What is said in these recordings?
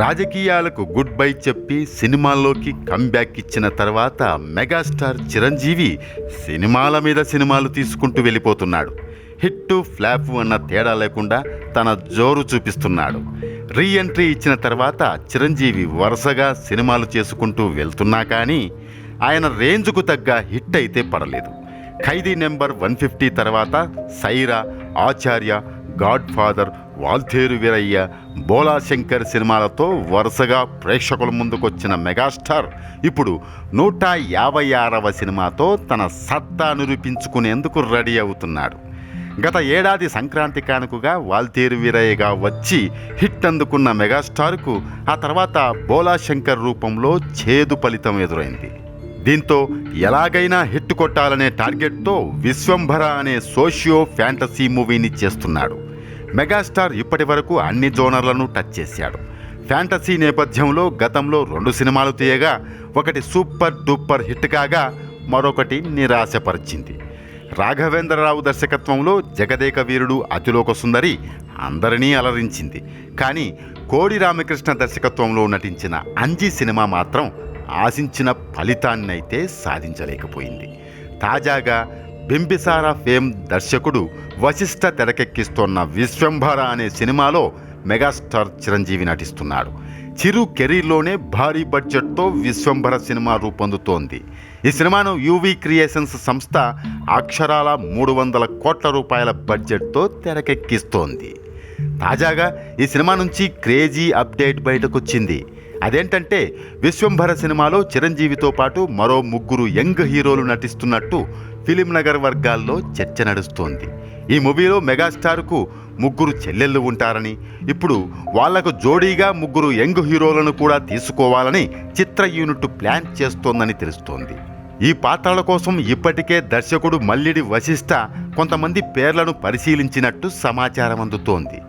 రాజకీయాలకు good bye చెప్పి సినిమాల్లోకి కంబ్యాక్ ఇచ్చిన తర్వాత మెగాస్టార్ చిరంజీవి సినిమాల మీద సినిమాలు తీసుకుంటూ వెళ్ళిపోతున్నాడు. హిట్ ఫ్లాప్ అన్న తేడా లేకుండా తన జోరు చూపిస్తున్నాడు. రీ ఎంట్రీ ఇచ్చిన తర్వాత చిరంజీవి వరుసగా సినిమాలు చేసుకుంటూ వెళ్తున్నా కానీ ఆయన రేంజ్కు తగ్గ హిట్ అయితే పడలేదు. ఖైదీ నెంబర్ వన్ ఫిఫ్టీ తర్వాత సైరా ఆచార్య గాడ్ ఫాదర్ వాల్తేరు వీరయ్య బోలాశంకర్ సినిమాలతో వరుసగా ప్రేక్షకుల ముందుకొచ్చిన మెగాస్టార్. ఇప్పుడు నూట యాభై ఆరవ సినిమాతో తన సత్తా నిరూపించుకునేందుకు రెడీ అవుతున్నాడు. గత ఏడాది సంక్రాంతి కానుకగా వాల్తేరు వీరయ్యగా వచ్చి హిట్ అందుకున్న మెగాస్టార్కు ఆ తర్వాత బోలాశంకర్ రూపంలో చేదు ఫలితం ఎదురైంది. దీంతో ఎలాగైనా హిట్ కొట్టాలనే టార్గెట్తో విశ్వంభర అనే సోషియో ఫ్యాంటసీ మూవీని చేస్తున్నాడు. మెగాస్టార్ ఇప్పటి వరకు అన్ని జోనర్లను టచ్ చేశాడు. ఫ్యాంటసీ నేపథ్యంలో గతంలో రెండు సినిమాలు తీయగా ఒకటి సూపర్ డూపర్ హిట్ కాగా మరొకటి నిరాశపరిచింది. రాఘవేంద్రరావు దర్శకత్వంలో జగదేక వీరుడు అతిలోక సుందరి అందరినీ అలరించింది. కానీ కోడి రామకృష్ణ దర్శకత్వంలో నటించిన అంజీ సినిమా మాత్రం ఆశించిన ఫలితాన్నైతే సాధించలేకపోయింది. తాజాగా బింబిసారా ఫేమ్ దర్శకుడు వశిష్ఠ తెరకెక్కిస్తోన్న విశ్వంభర అనే సినిమాలో మెగాస్టార్ చిరంజీవి నటిస్తున్నాడు. చిరు కెరీర్లోనే భారీ బడ్జెట్తో విశ్వంభర సినిమా రూపొందుతోంది. ఈ సినిమాను యూవీ క్రియేషన్స్ సంస్థ అక్షరాల మూడు వందల కోట్ల రూపాయల బడ్జెట్తో తెరకెక్కిస్తోంది. తాజాగా ఈ సినిమా నుంచి క్రేజీ అప్డేట్ బయటకొచ్చింది. అదేంటంటే విశ్వంభర సినిమాలో చిరంజీవితో పాటు మరో ముగ్గురు యంగ్ హీరోలు నటిస్తున్నట్టు ఫిలిం నగర్ వర్గాల్లో చర్చ నడుస్తోంది. ఈ మూవీలో మెగాస్టార్కు ముగ్గురు చెల్లెళ్ళు ఉంటారని ఇప్పుడు వాళ్ళకు జోడీగా ముగ్గురు యంగ్ హీరోలను కూడా తీసుకోవాలని చిత్ర యూనిట్ ప్లాన్ చేస్తోందని తెలుస్తోంది. ఈ పాత్రల కోసం ఇప్పటికే దర్శకుడు మల్లిడి వశిష్ఠ కొంతమంది పేర్లను పరిశీలించినట్టు సమాచారం అందుతోంది.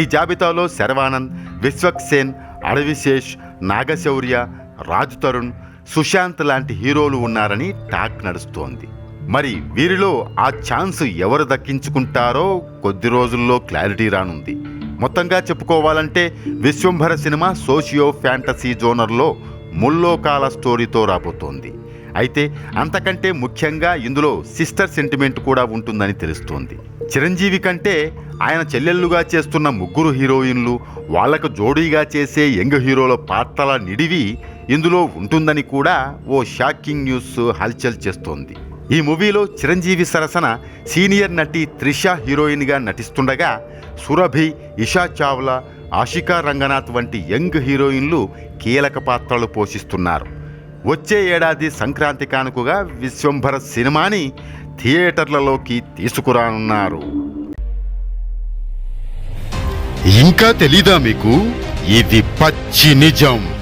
ఈ జాబితాలో శర్వానంద్ విశ్వక్సేన్ అడవిశేష్ నాగశౌర్య రాజ్ తరుణ్ సుశాంత్ లాంటి హీరోలు ఉన్నారని టాక్ నడుస్తోంది. మరి వీరిలో ఆ ఛాన్స్ ఎవరు దక్కించుకుంటారో కొద్ది రోజుల్లో క్లారిటీ రానుంది. మొత్తంగా చెప్పుకోవాలంటే విశ్వంభర సినిమా సోషియో ఫ్యాంటసీ జోనర్లో ముల్లోకాల స్టోరీతో రాబోతోంది. అయితే అంతకంటే ముఖ్యంగా ఇందులో సిస్టర్ సెంటిమెంట్ కూడా ఉంటుందని తెలుస్తోంది. చిరంజీవి కంటే ఆయన చెల్లెళ్ళుగా చేస్తున్న ముగ్గురు హీరోయిన్లు వాళ్ళకు జోడీగా చేసే యంగ్ హీరోల పాత్రల నిడివి ఇందులో ఉంటుందని కూడా ఓ షాకింగ్ న్యూస్ హల్చల్ చేస్తోంది. ఈ మూవీలో చిరంజీవి సరసన సీనియర్ నటి త్రిష హీరోయిన్గా నటిస్తుండగా సురభి ఇషా చావ్లా ఆషికా రంగనాథ్ వంటి యంగ్ హీరోయిన్లు కీలక పాత్రలు పోషిస్తున్నారు. వచ్చే ఏడాది సంక్రాంతి కానుకగా విశ్వంభర సినిమాని థియేటర్లలోకి తీసుకురానున్నారు. ఇంకా తెలీదా మీకు? ఇది పచ్చి నిజం.